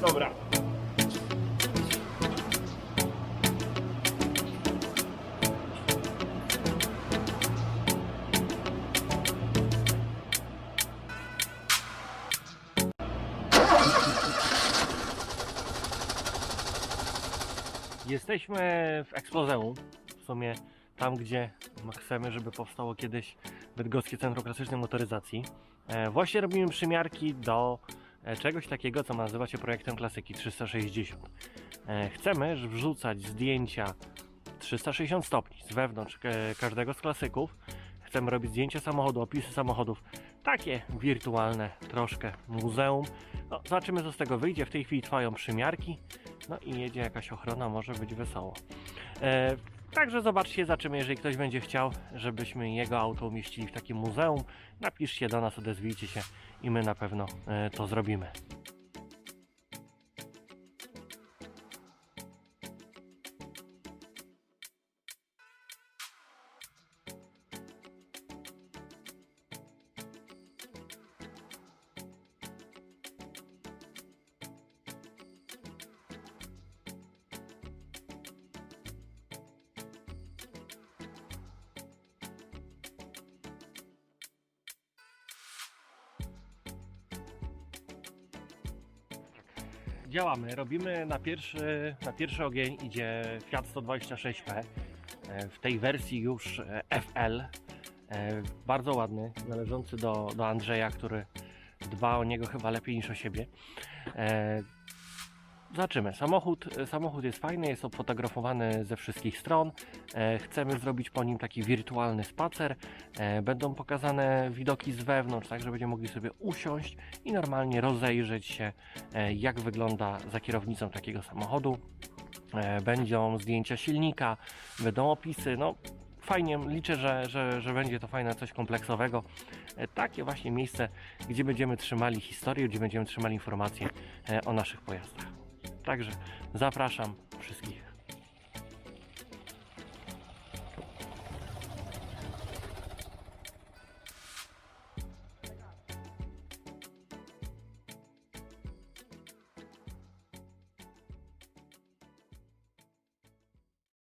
Dobra. Jesteśmy w ekspozeum. W sumie tam, gdzie chcemy, żeby powstało kiedyś Bydgoskie Centrum Klasycznej Motoryzacji. E, Właśnie robimy przymiarki do e, czegoś takiego, co nazywa się projektem klasyki 360. E, Chcemy wrzucać zdjęcia 360 stopni z wewnątrz każdego z klasyków. Chcemy robić zdjęcia samochodu, opisy samochodów, takie wirtualne, troszkę muzeum. No, zobaczymy, co z tego wyjdzie. W tej chwili trwają przymiarki. No i jedzie jakaś ochrona, może być wesoło. Także zobaczcie, zobaczymy, jeżeli ktoś będzie chciał, żebyśmy jego auto umieścili w takim muzeum. Napiszcie do nas, odezwijcie się i my na pewno e, to zrobimy. Działamy, robimy na pierwszy, na pierwszy ogień idzie Fiat 126P e, w tej wersji już e, FL. e, Bardzo ładny, należący do, do Andrzeja, który dba o niego chyba lepiej niż o siebie. E, Zobaczymy. Samochód, samochód jest fajny, jest obfotografowany ze wszystkich stron. E, Chcemy zrobić po nim taki wirtualny spacer. E, Będą pokazane widoki z wewnątrz, tak że będziemy mogli sobie usiąść i normalnie rozejrzeć się, e, jak wygląda za kierownicą takiego samochodu. E, Będą zdjęcia silnika, będą opisy. No, fajnie, liczę, że, że, że będzie to fajne coś kompleksowego. E, Takie właśnie miejsce, gdzie będziemy trzymali historię, gdzie będziemy trzymali informacje e, o naszych pojazdach. Także zapraszam wszystkich